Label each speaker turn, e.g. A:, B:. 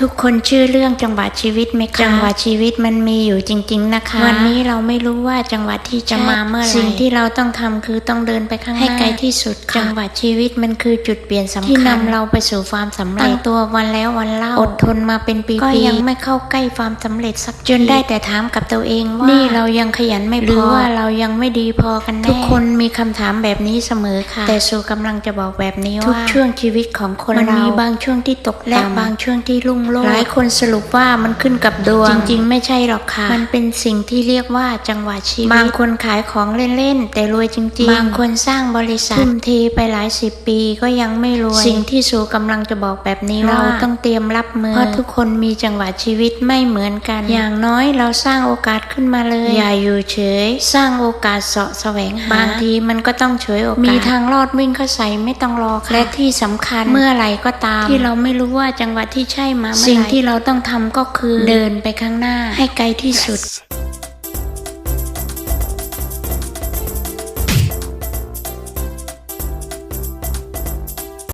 A: ทุกคนชื่อเรื่องจังหวะชีวิตไหมคะจังหวะชีวิตมันมีอยู่จริง ๆ นะคะ วันนี้เราไม่รู้ว่าจังหวะที่จะมาเมื่อไหร่สิ่งที่เราต้องทำคือต้องเดินไปข้างหน้าให้ไกลที่สุดค่ะจังหวะชีวิตมันคือจุดเปลี่ยนสำคัญที่นำเราไปสู่ความสำเร็จตั้งตัววันแล้ววันเล่าอดทนมาเป็นปีๆก็ยังไม่เข้าใกล้ความสำเร็จสักทีจนได้แต่ถามกับตัวเองว่านี่เรายังขยันไม่พอหรือว่าเรายังไม่ดีพอกันแน่ทุกคนมีคำถามแบบนี้เสมอค่ะ แต่สู่กำลังจะบอกแบบนี้ว่าทุกช่วงชีวิตของคนเรามันมีบางช่วงที่ตกและบางช่วงที่รุ่งโรจน์หลายคนสรุปว่ามันขึ้นกับดวง จริง ๆ ไม่ใช่หรอกค่ะ มันเป็นสิ่งที่เรียกว่าจังหวะชีวิต บางคนขายของเล่นๆ แต่รวยจริง ๆ บางคนสร้างบริษัททุ่มเทไปหลายสิบปีก็ยังไม่รวย สิ่งที่สูกำลังจะบอกแบบนี้ว่าเราต้องเตรียมรับมือ เพราะทุกคนมีจังหวะชีวิตไม่เหมือนกัน อย่างน้อยเราสร้างโอกาสขึ้นมาเลย อย่าอยู่เฉย สร้างโอกาสเสาะแสวงหา บางทีมันก็ต้องเฉยโอกาส มีทางรอดวิ่งเข้าใส่ไม่ต้องรอค่ะและที่สำคัญเมื่อไหร่ก็ตาม ที่เราไม่รู้ว่าจังหวะที่ใช่มาเมื่อไหร่สิ่งที่เราต้องทำก็คือเดินไปข้างหน้าให้ไกลที่สุด